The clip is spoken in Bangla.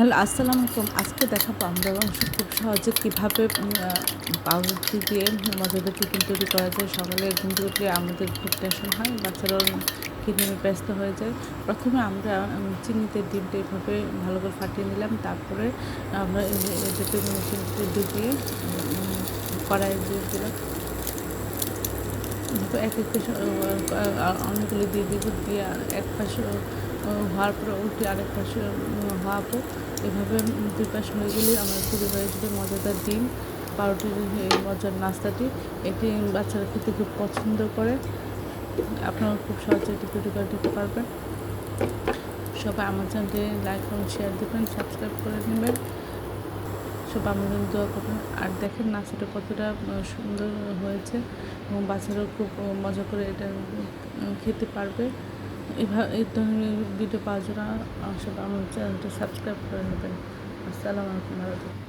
হ্যালো আসসালামু আলাইকুম। আজকে দেখাবো আমরা অংশ খুব সহজে কীভাবে পাউরুটি দিয়ে মজাদার টিফিন তৈরি করা যায়। সকালে ঘুম থেকে উঠলে আমাদের খুব টেনশন হয় বাচ্চারাও নিয়ে ব্যস্ত হয়ে যায়। প্রথমে আমরা চিনিতে ডিমটা এভাবে ভালো করে ফাটিয়ে নিলাম। তারপরে আমরা এটাকে মেশিনতে ঢুকিয়ে কড়াই দিয়ে দিলাম। এক এক অনেকগুলো দিয়ে দিব। দিয়ে এক পাশে হওয়ার পরে উঠে আরেক পাশে উম, হওয়াবো। এভাবে দুই পাশ হয়ে গেলে আমার তৈরি হয়ে মজাদার ডিম পাউরুটির এই মজার নাস্তাটি। এটি বাচ্চারা খেতে খুব পছন্দ করে। আপনারা খুব সহজে এটি তৈরি করে দিতে পারবেন। সবাই আমার চ্যানেলটি লাইক এবং শেয়ার দেবেন সাবস্ক্রাইব করে নেবেন। সব আমার জন্য দোয়া করবেন। আর দেখেন নাস্তাটা কতটা সুন্দর হয়েছে এবং বাচ্চারাও খুব মজা করে এটা খেতে পারবে। এভাবে এই ধরনের ভিডিও পাওয়ার জন্য আমার চ্যানেলটি সাবস্ক্রাইব করে নেবেন। আসসালামু আলাইকুম